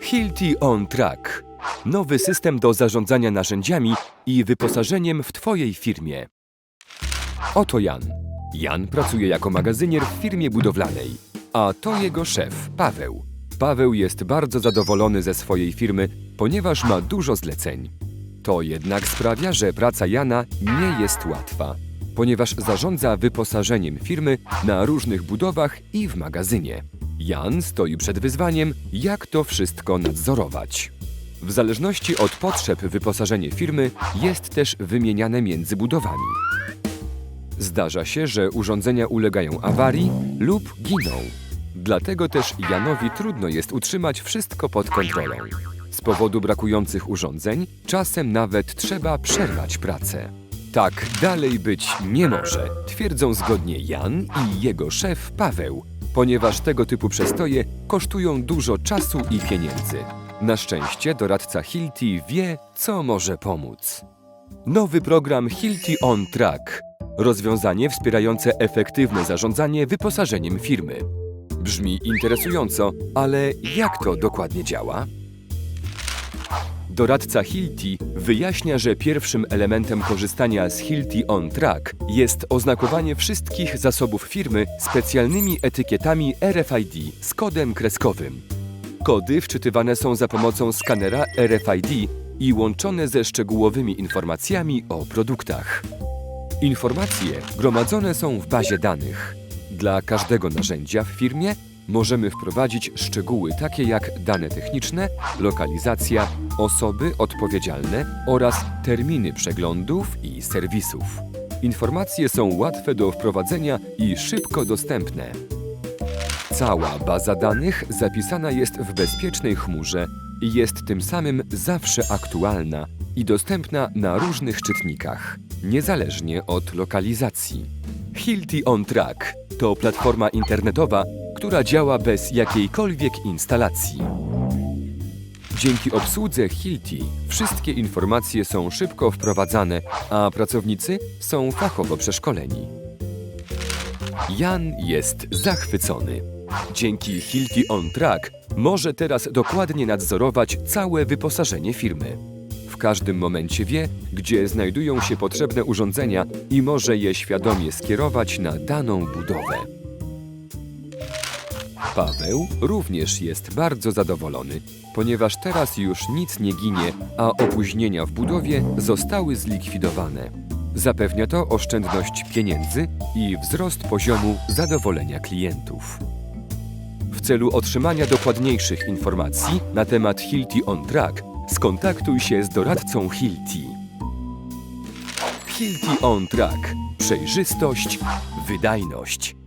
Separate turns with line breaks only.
Hilti On Track. Nowy system do zarządzania narzędziami i wyposażeniem w Twojej firmie. Oto Jan. Jan pracuje jako magazynier w firmie budowlanej, a to jego szef, Paweł. Paweł jest bardzo zadowolony ze swojej firmy, ponieważ ma dużo zleceń. To jednak sprawia, że praca Jana nie jest łatwa, ponieważ zarządza wyposażeniem firmy na różnych budowach i w magazynie. Jan stoi przed wyzwaniem, jak to wszystko nadzorować. W zależności od potrzeb wyposażenie firmy jest też wymieniane między budowami. Zdarza się, że urządzenia ulegają awarii lub giną. Dlatego też Janowi trudno jest utrzymać wszystko pod kontrolą. Z powodu brakujących urządzeń czasem nawet trzeba przerwać pracę. Tak dalej być nie może, twierdzą zgodnie Jan i jego szef Paweł, ponieważ tego typu przestoje kosztują dużo czasu i pieniędzy. Na szczęście doradca Hilti wie, co może pomóc. Nowy program Hilti On Track. Rozwiązanie wspierające efektywne zarządzanie wyposażeniem firmy. Brzmi interesująco, ale jak to dokładnie działa? Doradca Hilti wyjaśnia, że pierwszym elementem korzystania z Hilti On Track jest oznakowanie wszystkich zasobów firmy specjalnymi etykietami RFID z kodem kreskowym. Kody wczytywane są za pomocą skanera RFID i łączone ze szczegółowymi informacjami o produktach. Informacje gromadzone są w bazie danych. Dla każdego narzędzia w firmie możemy wprowadzić szczegóły takie jak dane techniczne, lokalizacja, osoby odpowiedzialne oraz terminy przeglądów i serwisów. Informacje są łatwe do wprowadzenia i szybko dostępne. Cała baza danych zapisana jest w bezpiecznej chmurze i jest tym samym zawsze aktualna i dostępna na różnych czytnikach, niezależnie od lokalizacji. Hilti On Track to platforma internetowa, która działa bez jakiejkolwiek instalacji. Dzięki obsłudze Hilti wszystkie informacje są szybko wprowadzane, a pracownicy są fachowo przeszkoleni. Jan jest zachwycony. Dzięki Hilti On Track może teraz dokładnie nadzorować całe wyposażenie firmy. W każdym momencie wie, gdzie znajdują się potrzebne urządzenia i może je świadomie skierować na daną budowę. Paweł również jest bardzo zadowolony, ponieważ teraz już nic nie ginie, a opóźnienia w budowie zostały zlikwidowane. Zapewnia to oszczędność pieniędzy i wzrost poziomu zadowolenia klientów. W celu otrzymania dokładniejszych informacji na temat Hilti On Track, skontaktuj się z doradcą Hilti. Hilti On Track. Przejrzystość, wydajność.